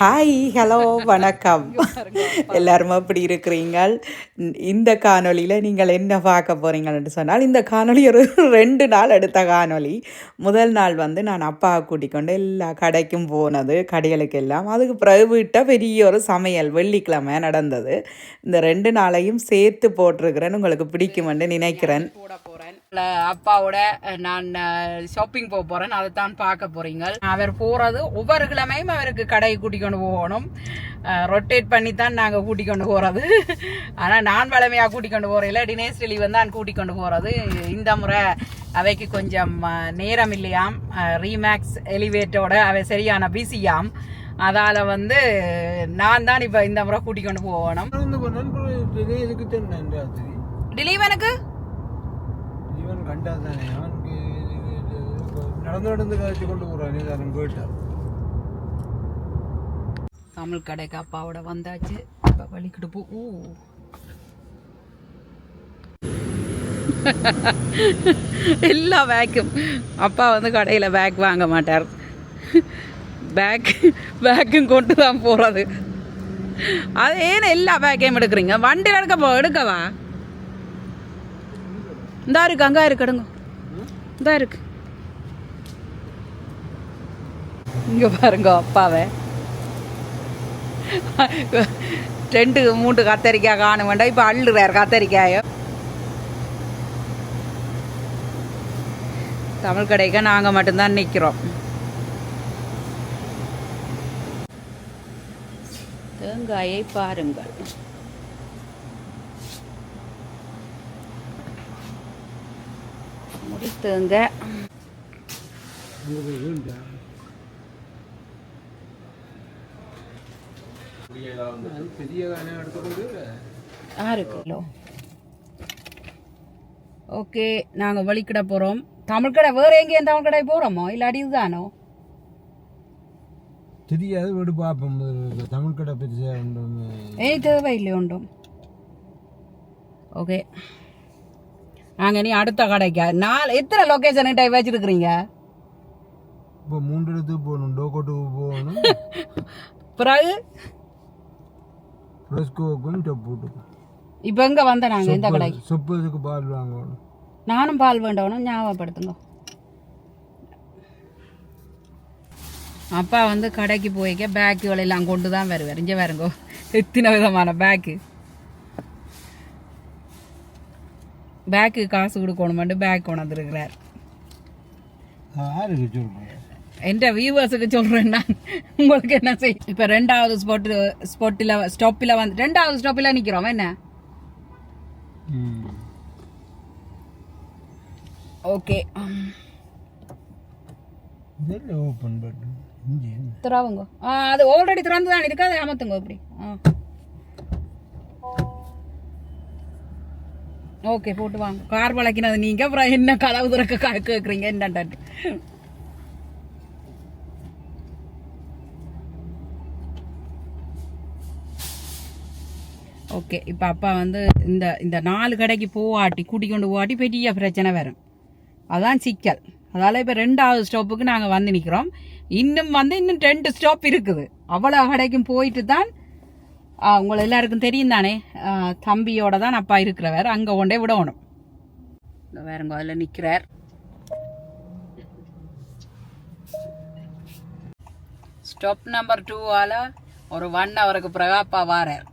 Hi hello வணக்கம். எல்லாரும் எப்படி இருக்கிறீங்கள்? இந்த காணொளியில் நீங்கள் என்ன பார்க்க போகிறீங்கன்னு சொன்னால் இந்த காணொளி ஒரு ரெண்டு நாள் எடுத்த காணொளி. முதல் நாள் வந்து நான் அப்பாவை கூட்டிக் கொண்டு எல்லா கடைக்கும் போனது கடைகளுக்கு எல்லாம் அதுக்கு பிறகு விட்ட பெரிய ஒரு சமையல் வெள்ளிக்கிழமை நடந்தது. இந்த ரெண்டு நாளையும் சேர்த்து போட்டிருக்கிறேன்னு உங்களுக்கு பிடிக்குமென்று நினைக்கிறேன். அப்பாவோட நான் ஷாப்பிங் போக போகிறேன் அதை தான் பார்க்க போகிறீங்க அவர் போகிறது ஒவ்வொரு கிழமையும் அவருக்கு கடையை கூட்டி கொண்டு போகணும். ரொட்டேட் பண்ணி தான் நாங்கள் கூட்டி கொண்டு போகிறது ஆனால் நான் வளமையாக கூட்டி கொண்டு போகிறேன் டினேஸ் டெலிவன் தான் கூட்டி கொண்டு போகிறது இந்த முறை அவைக்கு கொஞ்சம் நேரம் இல்லையாம். ரீமேக்ஸ் எலிவேட்டோட அவை சரியான பிசியாம் அதால் வந்து நான் தான் இப்போ இந்த முறை கூட்டி கொண்டு போகணும் டிலீவனுக்கு ഇവൻ കണ്ടാ തന്നെ അവൻക്ക് ഇത് ഇത് നടന്നു നടന്ന് കാഴ്ച കൊണ്ട് പോറാൻ ഏതാനും കേട്ടാ தமிழ் கடைக்கு அப்பாவோட வந்தாச்சு இப்போ வலிக்கிட்டு போ ஊ எல்லா பேக்கும் அப்பா வந்து கடையில் பேக் வாங்க மாட்டார் பேக் பேக்கும் கொண்டு தான் போகிறது அது ஏன் எல்லா பேக்கையும் எடுக்கிறீங்க வண்டியில் எடுக்க போ எடுக்கவா இந்தா இருக்கு அங்கே இருக்கு எடுங்க. இந்தா இருக்கு. இங்கே பாருங்க அப்பாவை. ரெண்டு மூன்று கத்தரிக்காய் காண வேண்டாம். இப்போ அள்ளுறாரு கத்தரிக்காயோ. தமிழ் கடைக்கு நாங்கள் மட்டும்தான் நிற்கிறோம் தேங்காயை பாருங்கள். முடித்துங்க. ஆறு கிலோ ஓகே நாங்கள் வழிக்கிட போகிறோம் தமிழ் கடை வேறு எங்கேயும் தமிழ் கடை போகிறோமோ இல்லாடி இதுதானோ தெரியாது வீடு பார்ப்போம். தமிழ் கடை பெருசாக ஏய் இல்லை உண்டும் ஓகே. நாங்கள் இனி அடுத்த கடைக்கு? நாலு எத்தனை லொக்கேஷன் டைப் வச்சிருக்கிறீங்க? இப்போ மூன்று இடத்துக்கு போகணும் டோக்கோட்டுக்கு போகணும். பிறகு? ஃப்ரெஸ்கோவுக்கும் டொப்பூட்டுக்கும் இப்போ எங்கே வந்த நாங்கள் இந்த கடைக்கு? சொப்பதுக்கு பால் வாங்கணும். நானும் பால் வேண்டவனும் ஞாபகப்படுத்துங்க. அப்பா வந்து கடைக்கு போய்க்க பேக்குகள் எல்லாம் கொண்டு தான் வருவார். இங்கே வருங்க எத்தனை விதமான பேக்கு பேக்கு காசு கொடுக்கணுமெண்டு பேக் கொண்டாந்துருக்கிறார் என்ற வியூவர்ஸுக்கு சொல்கிறேன் நான். உங்களுக்கு என்ன செய் இப்போ ரெண்டாவது ஸ்பாட்டு ஸ்பாட்டில் ஸ்டாப்பில் வந்து ரெண்டாவது ஸ்டாப்பில் நிற்கிறோம் என்ன? ஓகே இங்கே திறவுங்க. அது ஆல்ரெடி திறந்து தான் இருக்கு அதை அமர்த்துங்க அப்படி ஆ. ஓகே போட்டு வாங்க. கார் வளைக்கினது நீங்க அப்புறம் என்ன கதவு திறக்க கேட்குறீங்க கேக்குறீங்க? என்னண்டாட்டு ஓகே இப்போ அப்பா வந்து இந்த இந்த நாலு கடைக்கு போவாட்டி கூட்டி கொண்டு போவாட்டி பெரிய பிரச்சனை வரும். அதான் சிக்கல். அதால் இப்போ ரெண்டாவது ஸ்டாப்புக்கு நாங்கள் வந்து நிற்கிறோம் இன்னும் வந்து இன்னும் ரெண்டு ஸ்டாப் இருக்குது. அவ்வளோ கடைக்கும் போயிட்டு தான் உங்களை எல்லாருக்கும் தெரியும் தானே. தம்பியோட தான் அப்பா இருக்கிறவர். அங்கே கொண்டே விடணும். வேற அதில் நிற்கிறார் ஸ்டெப் நம்பர் டூவால் ஒரு ஒன் ஹவருக்கு பிறகு அப்பா வாரார்.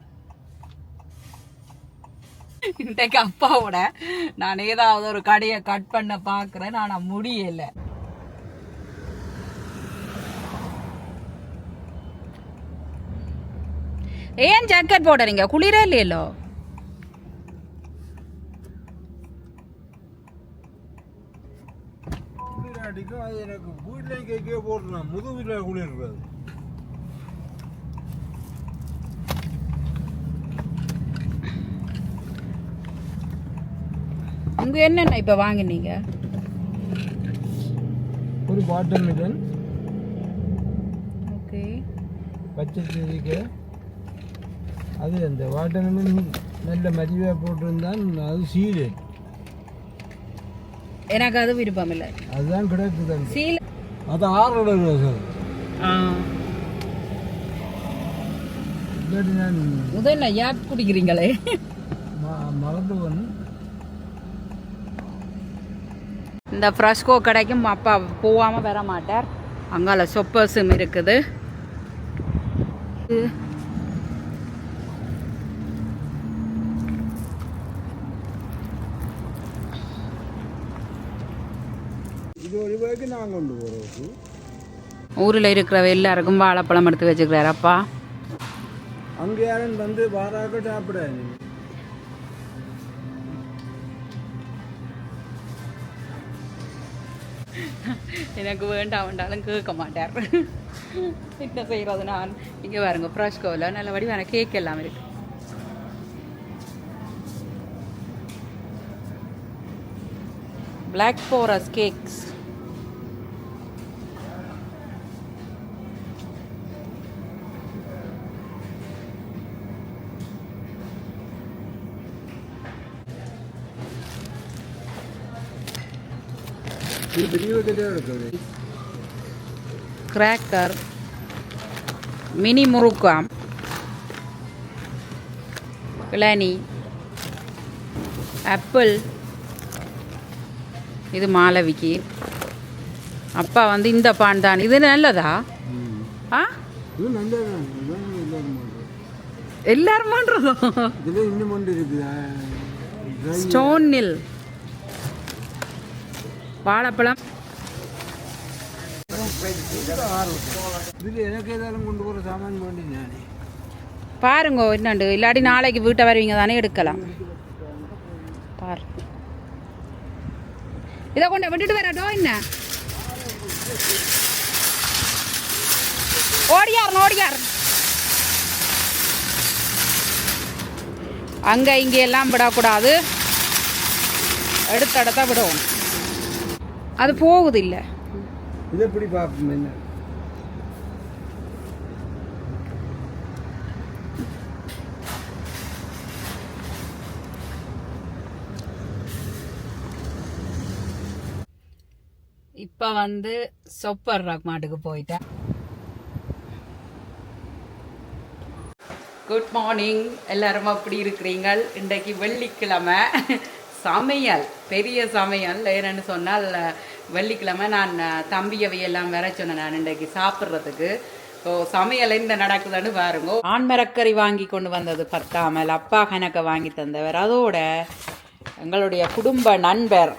இன்றைக்கு அப்பாவோட நான் ஏதாவது ஒரு கடையை கட் பண்ண பார்க்குறேன். ஆனால் முடியல. ஏன் ஜாக்கெட் போடுறீங்க குளிரே குளிர் அடிக்கும் அது எனக்கு வீட்டில் கேக்கே போடுறேன் முதுகில் குளிர் இருக்காது உங்க என்னென்ன இப்போ வாங்கினீங்க? ஒரு வாட்டர் மிலன் ஓகே பச்சை செடிக்கு அது அந்த வாட்டர் மிலன் நல்ல மதிவாக போட்டிருந்தான் அது சீடு எனக்கு அது விருப்பம் இல்லை. அதுதான் கிடைக்குது சீல் அது ஆறோட சார் நான் முதல்ல யாப் குடிக்கிறீங்களே? இந்த ஃப்ரெஷ்கோ கடைக்கும் அப்பா போகாமல் வர மாட்டார். அங்கால சொப்பர்ஸும் இருக்குது. ரூபாய்க்கு நான் கொண்டு போகிறது ஊரில் இருக்கிற எல்லாருக்கும் வாழைப்பழம் எடுத்து வச்சுக்கிறாரு அப்பா. அங்கே யாரும் வந்து வாராக்க சாப்பிடாது. எனக்கு வேண்டாம் வேண்டாலும் கேட்க மாட்டார். என்ன செய்கிறது நான்? இங்கே பாருங்க ஃப்ரெஷ்கோவில் நல்லபடி வேற கேக் எல்லாம் இருக்கு. Black Forest cakes cracker mini முறுக்காம் இளநி ஆப்பிள் இது மாலவிக்கு. அப்பா வந்து இந்த பான் தான். இது நல்லதா? ஆ? எல்லாரும் பண்ணுறது எல்லாரும் பண்ணுறதும் ஸ்டோன் நில் வாழைப்பழம். பாருங்க என்னண்டு இல்லாட்டி நாளைக்கு வீட்டை வருவீங்க தானே எடுக்கலாம். பாரு. இதை கொண்டு விட்டுட்டு வரட்டோ என்ன? ஓடியார் ஓடியார். அங்க இங்க எல்லாம் விடக்கூடாது. எடுத்த இடத்த விடுவோம். அது போகுது இல்லை இதை எப்படி பார்ப்போம் என்ன? இப்போ வந்து சொப்பர் ராக் மாட்டுக்கு போயிட்டேன். குட் மார்னிங் எல்லாரும் அப்படி இருக்கிறீங்கள்? இன்றைக்கு வெள்ளிக்கிழமை. சமையல் பெரிய சமையல் ஏன்னு சொன்னால் வெள்ளிக்கிழமை நான் தம்பியவையெல்லாம் வர சொன்னேன் நான் இன்றைக்கு சாப்பிட்றதுக்கு. ஸோ சமையல் இந்த நடக்குதுன்னு பாருங்க. ஆண்மரக்கறி வாங்கி கொண்டு வந்தது பத்தாமல் அப்பா கணக்க வாங்கி தந்தவர். அதோட எங்களுடைய குடும்ப நண்பர்.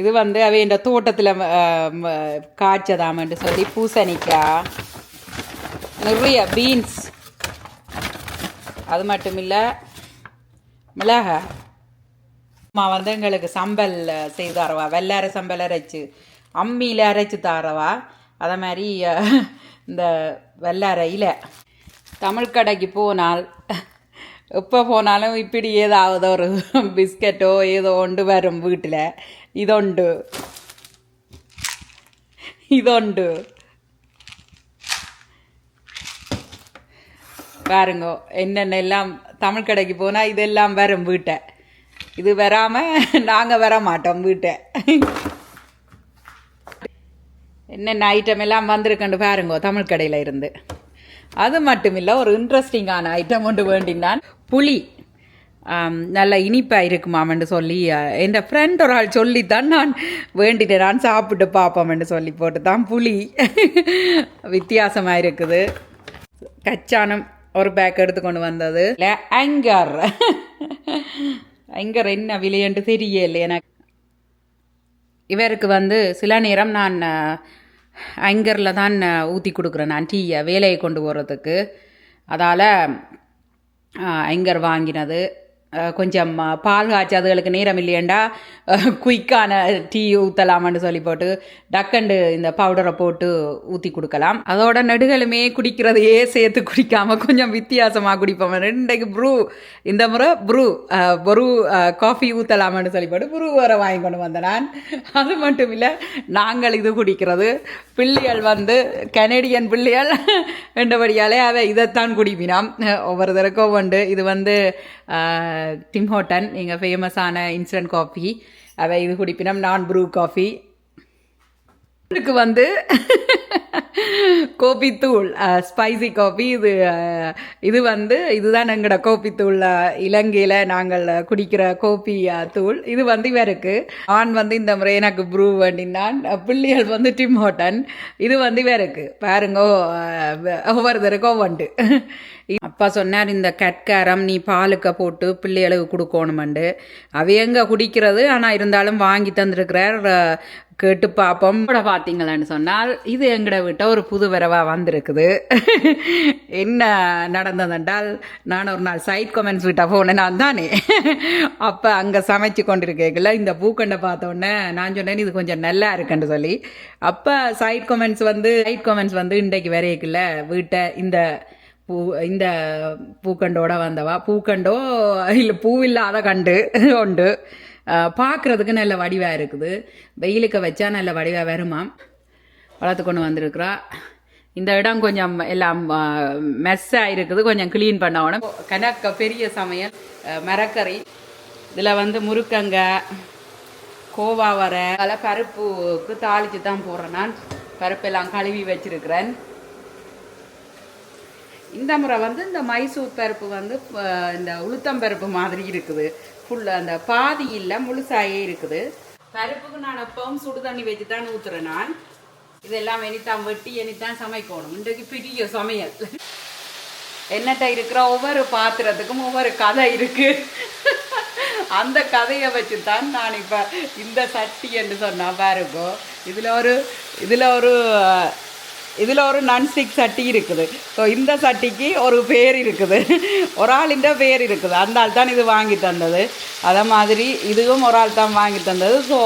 இது வந்து அவை இந்த தோட்டத்தில் காய்ச்சதாமன்ட்டு சொல்லி பூசணிக்காய் நிறைய பீன்ஸ். அது மட்டும் இல்லை மிளகா. அம்மா வந்து எங்களுக்கு சம்பல் செய்து தரவா. வெள்ளார சம்பல் அரைச்சு அம்மியில் அரைச்சு தரவா. அதே மாதிரி இந்த வெள்ளார இலை. தமிழ் கடைக்கு போனால் எப்போ போனாலும் இப்படி ஏதாவது ஒரு பிஸ்கட்டோ ஏதோ ஒன்று வரும் வீட்டில். இதொண்டு. இதொண்டு. பாருங்க என்னென்ன எல்லாம் தமிழ் கடைக்கு போனால் இதெல்லாம் வரும் வீட்டை. இது வராமல் நாங்கள் வர மாட்டோம் வீட்டை. என்னென்ன ஐட்டம் எல்லாம் வந்திருக்கண்டு பாருங்கோ தமிழ் கடையில் இருந்து. அது மட்டும் இல்லை ஒரு இன்ட்ரெஸ்டிங்கான ஐட்டம் ஒன்று வேண்டினான். புளி நல்ல இனிப்பாக இருக்குமாமென்று சொல்லி என் ஃப்ரெண்ட் ஒரு ஆள் சொல்லித்தான் நான் வேண்டிட்டேன் நான் சாப்பிட்டு பார்ப்போம்னு சொல்லி போட்டு தான் புளி வித்தியாசமாக இருக்குது. கச்சானம் ஒரு பேக் எடுத்து கொண்டு வந்தது. இல்லை ஆங்கர் ஆங்கர் என்ன விலையென்று தெரியல எனக்கு. இவருக்கு வந்து சில நேரம் நான் அங்கரில் தான் ஊற்றி கொடுக்குறேன் நான் டீயை வேலையை கொண்டு போகிறதுக்கு அதால் அங்கர் வாங்கினது. கொஞ்சம் பால் காய்ச்சி அதுகளுக்கு நேரம் இல்லையண்டா. குயிக்கான டீ ஊற்றலாமான்னு சொல்லி போட்டு டக்கண்டு இந்த பவுடரை போட்டு ஊற்றி கொடுக்கலாம். அதோட நடுகளுமே குடிக்கிறதையே சேர்த்து குடிக்காமல் கொஞ்சம் வித்தியாசமாக குடிப்போம். ரெண்டைக்கு ப்ரூ இந்த முறை ப்ரூ ப்ரூ காஃபி ஊற்றலாமான்னு சொல்லி போட்டு ப்ரூ வர வாங்கி கொண்டு வந்தேன் நான். அது மட்டும் இல்லை நாங்கள் இது குடிக்கிறது. பிள்ளைகள் வந்து கனேடியன் பிள்ளைகள் என்றபடியாலே அவை இதைத்தான் குடிப்பினாம். ஒவ்வொருத்தருக்கும் உண்டு. இது வந்து டிம் ஹோட்டன் எங்கள் ஃபேமஸான இன்ஸ்டன்ட் காஃபி அவை இது குடிப்பினம் நான் ப்ரூ காஃபி இதுக்கு வந்து கோபி தூள் ஸ்பைசி காஃபி இது இது வந்து இதுதான் எங்களோட கோபி தூள் இலங்கையில் நாங்கள் குடிக்கிற கோபி தூள். இது வந்து இவருக்கு. ஆண் வந்து இந்த முறை எனக்கு ப்ரூ வேண்டினான். பிள்ளைகள் வந்து டிம் ஹோட்டன் இது வந்து இவருக்கு. பாருங்க ஒவ்வொருத்தருக்கும் வண்டு அப்பா சொன்னார் இந்த கட்காரம் நீ பாலுக்க போட்டு பிள்ளைகளுக்கு கொடுக்கணுமெண்டு. அவையங்க குடிக்கிறது? ஆனால் இருந்தாலும் வாங்கி தந்திருக்கிறார் கேட்டு பார்ப்போம் கூட பார்த்தீங்களான்னு சொன்னால் இது எங்கட விட்ட ஒரு புது வரவாக வந்திருக்குது. என்ன நடந்ததென்றால் நான் ஒரு நாள் சைட் கமெண்ட்ஸ் விட்ட போனேன் நான் தானே. அப்போ அங்கே சமைச்சு கொண்டிருக்கேங்கள இந்த பூக்கண்டை பார்த்தோன்னே நான் சொன்னேன் இது கொஞ்சம் நல்லா இருக்குன்னு சொல்லி. அப்போ சைட் கமெண்ட்ஸ் வந்து சைட் கமெண்ட்ஸ் வந்து இன்றைக்கு வரையக்குள்ள வீட்டை இந்த பூ இந்த பூக்கண்டோட வந்தவா? பூக்கண்டோ இல்லை பூவில்லாத கண்டு உண்டு. பார்க்குறதுக்கு நல்ல வடிவாக இருக்குது. வெயிலுக்கு வச்சா நல்ல வடிவாக வருமா? வளர்த்து கொண்டு வந்திருக்கிறா. இந்த இடம் கொஞ்சம் எல்லாம் மெஸ்ஸாக இருக்குது. கொஞ்சம் க்ளீன் பண்ணணும். கணக்க பெரிய சமையல் மரக்கறி. இதில் வந்து முறுக்கங்க கோவா வர அதெல்லாம் பருப்புக்கு தாளித்து தான் போடுறேன் நான். பருப்பெல்லாம் கழுவி வச்சுருக்கிறேன். இந்த முறை வந்து இந்த மைசூர் பருப்பு வந்து இந்த உளுத்தம்பருப்பு மாதிரி இருக்குது. ஃபுல்லாக அந்த பாதி இல்லை முழுசாயே இருக்குது. பருப்புக்கு நான் எப்பவும் சுடு தண்ணி வச்சு தான் ஊற்றுறேன் நான். இதெல்லாம் எனித்தான் வெட்டி எனித்தான் சமைக்கணும். இன்றைக்கு பெரிய சமையல். என்னட்ட இருக்கிற ஒவ்வொரு பாத்திரத்துக்கும் ஒவ்வொரு கதை இருக்கு. அந்த கதையை வச்சு தான் நான் இப்போ இந்த சட்டி என்று சொன்னால் பாருங்கோ. இதில் ஒரு இதில் ஒரு இதில் ஒரு நன்ஸ்டிக் சட்டி இருக்குது. ஸோ இந்த சட்டிக்கு ஒரு பேர் இருக்குது. ஒரு ஆளின் பேர் இருக்குது. அந்த ஆள் தான் இது வாங்கி தந்தது. அதே மாதிரி இதுவும் ஒரு ஆள் தான் வாங்கி தந்தது. ஸோ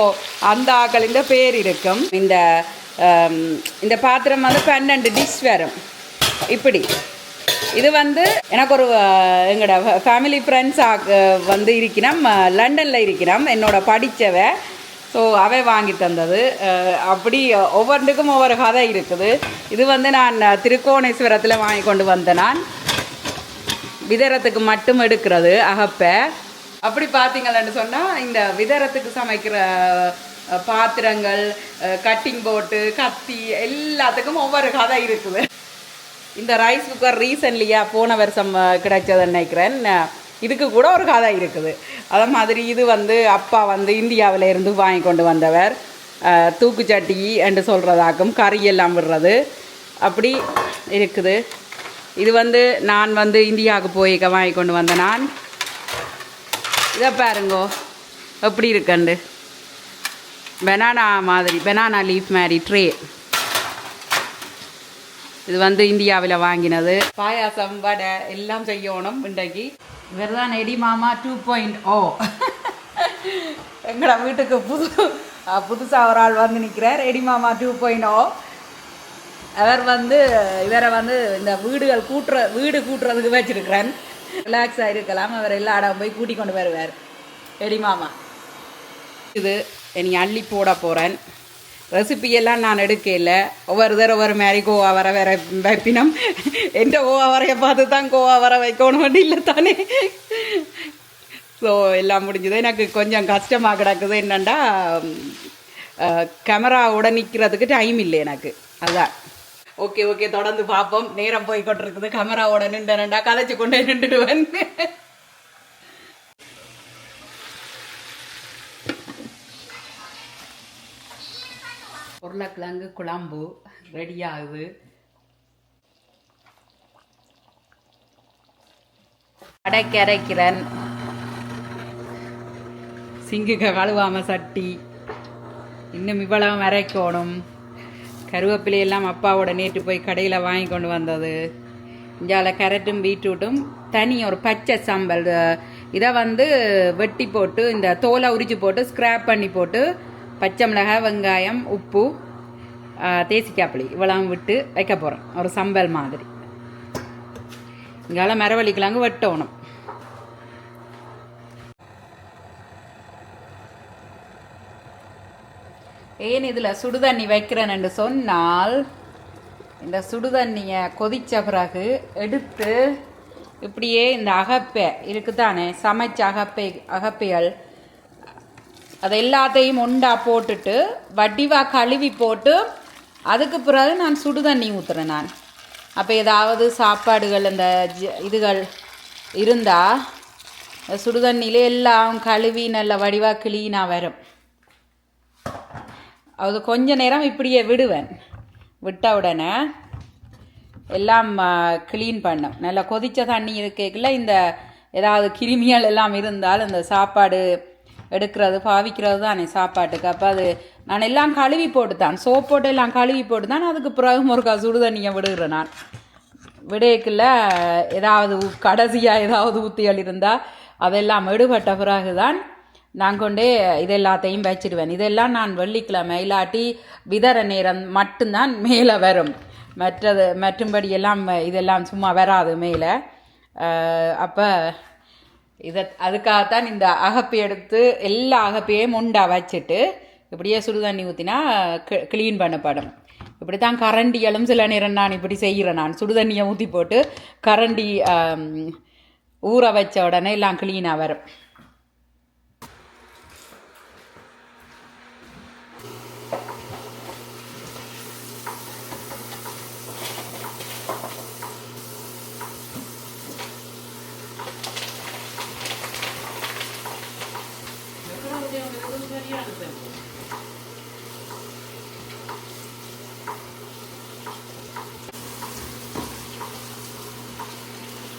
அந்த ஆக்களின் பேர் இருக்கும். இந்த um, இந்த பாத்திரம் வந்து பன்னெண்டு டிஷ் வரும். இப்படி. இது வந்து எனக்கு ஒரு எங்களோட ஃபேமிலி ஃப்ரெண்ட்ஸ் வந்து இருக்கிறோம் லண்டனில் இருக்கிறோம் என்னோட படித்தவ ஸோ அவை வாங்கி தந்தது. அப்படி ஒவ்வொன்றுக்கும் ஒவ்வொரு கதை இருக்குது. இது வந்து நான் திருக்கோணேஸ்வரத்தில் வாங்கி கொண்டு வந்தேன் நான். விதரத்துக்கு மட்டும் எடுக்கிறது அகப்பை. அப்படி பார்த்தீங்களன்னு சொன்னால் இந்த விதரத்துக்கு சமைக்கிற பாத்திரங்கள் கட்டிங் போட்டு கத்தி எல்லாத்துக்கும் ஒவ்வொரு கதை இருக்குது. இந்த ரைஸ் குக்கர் ரீசன்ட்லியாக போன வருஷம் கிடைச்சதுன்னு நினைக்கிறேன். இதுக்கு கூட ஒரு கதை இருக்குது. அதே மாதிரி இது வந்து அப்பா வந்து இந்தியாவில் இருந்து வாங்கி கொண்டு வந்தவர். தூக்குச்சட்டி என்று சொல்கிறதாக்கும் கறி எல்லாம் விடுறது. அப்படி இருக்குது. இது வந்து நான் வந்து இந்தியாவுக்கு போய் வாங்கி கொண்டு வந்தேன் நான். இதை பாருங்கோ. எப்படி இருக்கண்டு? பெனானா மாதிரி பெனானா லீஃப் மாதிரி ட்ரே இது வந்து இந்தியாவில் வாங்கினது. பாயாசம் வடை எல்லாம் செய்யணும் இன்றைக்கு. இவர் தான் எடி மாமா டூ பாயிண்ட் ஓ எங்களோட வீட்டுக்கு புது புதுசாக ஒரு ஆள் வந்து நிற்கிறார் எடி மாமா டூ பாயிண்ட் ஓ அவர் வந்து இவரை வந்து இந்த வீடுகள் கூட்டுற வீடு கூட்டுறதுக்கு வச்சிருக்கிறேன் ரிலாக்ஸாக இருக்கலாம். அவர் எல்லா இடம் போய் கூட்டி கொண்டு வருவார். எடி மாமா. இது இனி அள்ளி போட போகிறேன் ரெசிபியெல்லாம் நான் எடுக்கல. ஒவ்வொரு தடவை ஒவ்வொரு மாதிரி கோவா வர வேற வைப்பினம். எந்த கோவா வரையை பார்த்து தான் கோவா வர வைக்கணும் இல்லை தானே. ஸோ எல்லாம் முடிஞ்சது. எனக்கு கொஞ்சம் கஷ்டமாக கிடக்குது என்னென்னா கேமராவோட நிற்கிறதுக்கு டைம் இல்லை எனக்கு. அதான். ஓகே ஓகே தொடர்ந்து பார்ப்போம். நேரம் போய் கொண்டிருக்குது. கேமராவோட நின்றுடா கதைச்சு கொண்டே நின்றுடுவேன். உருளைக்கிழங்கு குழம்பு ரெடி ஆகுது. அடைக்க அரைக்கிறேன். கழுவாம சட்டி. இன்னும் இவ்வளவு வரைக்கணும் கருவேப்பிலையெல்லாம் அப்பாவோட நேற்று போய் கடையில் வாங்கி கொண்டு வந்தது. இஞ்சால கேரட்டும் பீட்ரூட்டும் தனி ஒரு பச்சை சாம்பல் இதை வந்து வெட்டி போட்டு இந்த தோலை உரிச்சு போட்டு ஸ்க்ராப் பண்ணி போட்டு பச்சை மிளகாய் வெங்காயம் உப்பு ஆ, தேசிக்காப்புளி இவ்வளவு விட்டு வைக்க போகிறேன் ஒரு சம்பல் மாதிரி. இங்கால மரவழிக்கலாங்க வெட்டணும். ஏன் இதில் சுடுதண்ணி வைக்கிறேன்னு சொன்னால் இந்த சுடுதண்ணியை கொதித்த பிறகு எடுத்து இப்படியே இந்த அகப்பை இருக்குதானே சமைச்ச அகப்பை அகப்பைகள் அதை எல்லாத்தையும் ஒண்டா போட்டுட்டு வடிவாக கழுவி போட்டு அதுக்கு பிறகு நான் சுடு தண்ணி ஊற்றுறேன் நான். அப்போ ஏதாவது சாப்பாடுகள் அந்த ஜ- இதுகள் இருந்தால் சுடு தண்ணியிலே எல்லாம் கழுவி நல்ல வடிவாக க்ளீனாக வரும். அது கொஞ்ச நேரம் இப்படியே விடுவேன். விட்ட உடனே எல்லாம் க்ளீன் பண்ணும். நல்லா கொதித்த தண்ணி இருக்கேக்கில் இந்த ஏதாவது கிருமிகள் எல்லாம் இருந்தால் இந்த சாப்பாடு எடுக்கிறது பாவிக்கிறது தானே சாப்பாட்டுக்கு. அப்போ அது நான் எல்லாம் கழுவி போட்டு தான் சோப் போட்டு எல்லாம் கழுவி போட்டு தான் அதுக்கு பிறகு ஒருக்கா சுடு தண்ணியை விடுகிறேன் நான். விடையக்குள்ள ஏதாவது கடைசியாக ஏதாவது ஊத்திகள் இருந்தால் அதெல்லாம் எடுபட்ட பிறகு தான் நான் கொண்டே இது எல்லாத்தையும் வச்சிடுவேன். இதெல்லாம் நான் வெள்ளிக்கிழமை இல்லாட்டி விதற நேரம் மட்டும்தான் மேலே வரும். மற்றது மற்றும்படி எல்லாம் இதெல்லாம் சும்மா வராது மேலே. அப்போ இதை அதுக்காகத்தான் இந்த அகப்பை எடுத்து எல்லா அகப்பையும் உண்டா வச்சுட்டு இப்படியே சுடுதண்ணி ஊற்றினா க்ளீன் பண்ணப்படும் இப்படி தான் கரண்டிகளும் சில நேரம் நான் இப்படி செய்கிறேன். நான் சுடுதண்ணியை ஊற்றி போட்டு கரண்டி ஊற வச்ச உடனே எல்லாம் க்ளீனாக வரும்.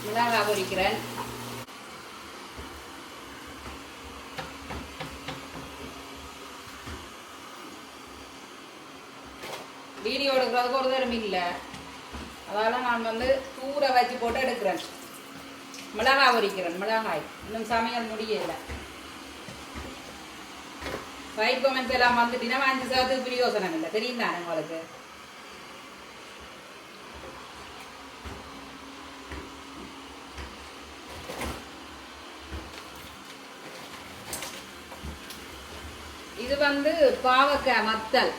மிளகா பொரிக்கிறேன். வீடியோ எடுக்கிறதுக்கு ஒரு தரம் இல்லை. அதால நான் வந்து தூர வச்சு போட்டு எடுக்கிறேன். மிளகாய் பொரிக்கிறேன் மிளகாய். இன்னும் சமையல் முடியல. லைக் கமெண்ட்ஸ் எல்லாம் வந்துட்டீங்கன்னா அஞ்சு சதத்துக்கு பிரியோசனம் இல்லை தெரியும் தானே உங்களுக்கு இது வந்து பாவக்காய் மத்தல்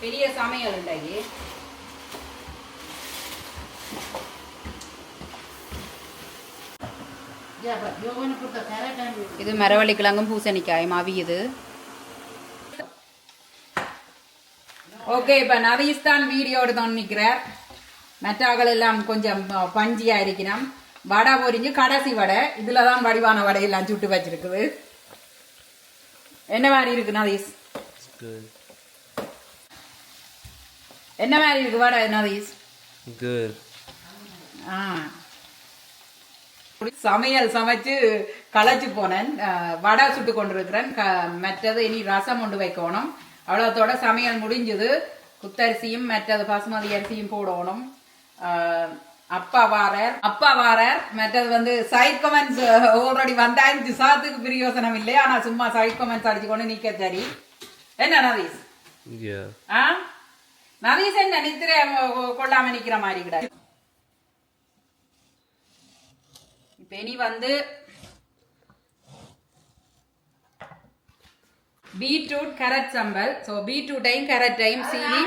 பெரிய சமையல் இன்றைக்கு இது மரவள்ளி கிழங்கும் பூசணிக்காயும் அவியுது ஓகே இப்போ நவீஸ் தான் வீடியோ எடுத்தோன்னு நிற்கிறார். மற்றாக்கள் எல்லாம் கொஞ்சம் அஹ், பஞ்சியா இருக்கணும் வடை பொரிஞ்சு கடைசி வடை. இதுல தான் வடிவான வடை எல்லாம் சுட்டு வச்சிருக்குது. என்ன மாதிரி இருக்கு நவீஸ்? Good. என்ன மாதிரி இருக்கு வடை நவீஸ்? Good. ஆ. சமையல் சமைச்சு களைச்சு போனேன். வடை சுட்டு கொண்டிருக்கிறேன். மற்றது இனி ரசம் கொண்டு வைக்கணும். அவ்வளோத்தோட சமையல் முடிஞ்சது. குத்தரிசியும் மற்றது பாசுமதி அரிசியும் போடணும். அப்பா வாரர். அப்பா வாரர். மற்றது வந்து சைட் கமெண்ட்ஸ் ஆல்ரெடி வந்தாச்சு சாத்துக்கு பிரயோசனம் இல்லை ஆனா சும்மா சைட் கமெண்ட்ஸ் அடிச்சு கொண்டு நிக்க சரி. என்ன நவீஸ். ஆ? நவீஸ் என்ன நித்திரை கொள்ளாம நிக்கிற மாதிரி கிடையாது இனி வந்து பீட்ரூட் கேரட் சம்பல் ஸோ பீட்ரூட்டையும் கேரட்டையும் சீவி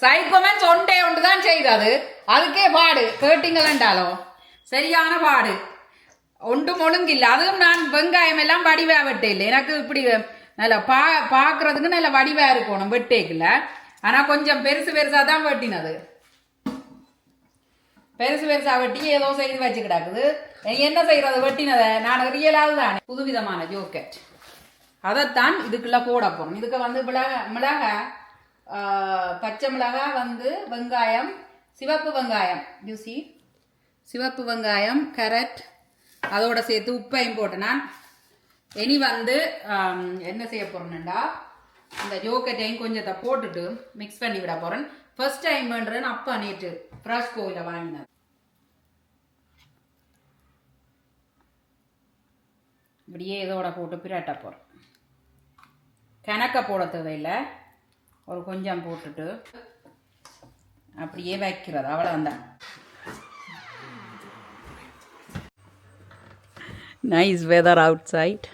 சைட் கமெண்ட்ஸ் ஒன்றே ஒன்று தான் செய்தது. அதுக்கே பாடு. கேட்டீங்களேண்டாலும் சரியான பாடு. ஒன்றும் ஒழுங்கில்லை. அதுவும் நான் வெங்காயம் எல்லாம் வடிவா வெட்டையில் எனக்கு இப்படி நல்ல பா பார்க்கறதுக்கு நல்ல வடிவா இருக்கணும். வெட்டேக்கில்ல. ஆனா கொஞ்சம் பெருசு பெருசா தான் வெட்டினது. பெருசு பெருசாக வெட்டி ஏதோ செய்து வச்சு கிடக்குது என்ன செய்யறது வெட்டினதை நான் ரியலாவது தானே. புதுவிதமான ஜோக்கெட் அதைத்தான் இதுக்குள்ளே போட போறோம். இதுக்கு வந்து மிளகா மிளகா பச்சை மிளகா வந்து வெங்காயம் சிவப்பு வெங்காயம். ஜூசி சிவப்பு வெங்காயம் கேரட் அதோட சேர்த்து உப்பையும் போட்டு நான் இனி வந்து என்ன செய்ய போகிறேன்டா இந்த ஜோக்கெட்டையும் கொஞ்சத்தை போட்டுட்டு மிக்ஸ் பண்ணி விட போகிறேன் ஃபர்ஸ்ட் டைம் பண்ணுறேன்னு அப்பா நேற்று. ஃப்ரெஷ் கோயில வாங்கினது இப்படியே இதோட போட்டு பிரட்ட போறேன் கணக்க போட தேவையில்லை ஒரு கொஞ்சம் போட்டுட்டு அப்படியே வைக்கிறது அவ்வளோந்தான் nice weather outside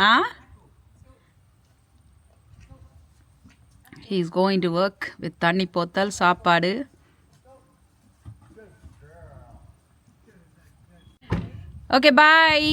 ah he is going to work with தண்ணி போத்தல் சாப்பாடு. Okay bye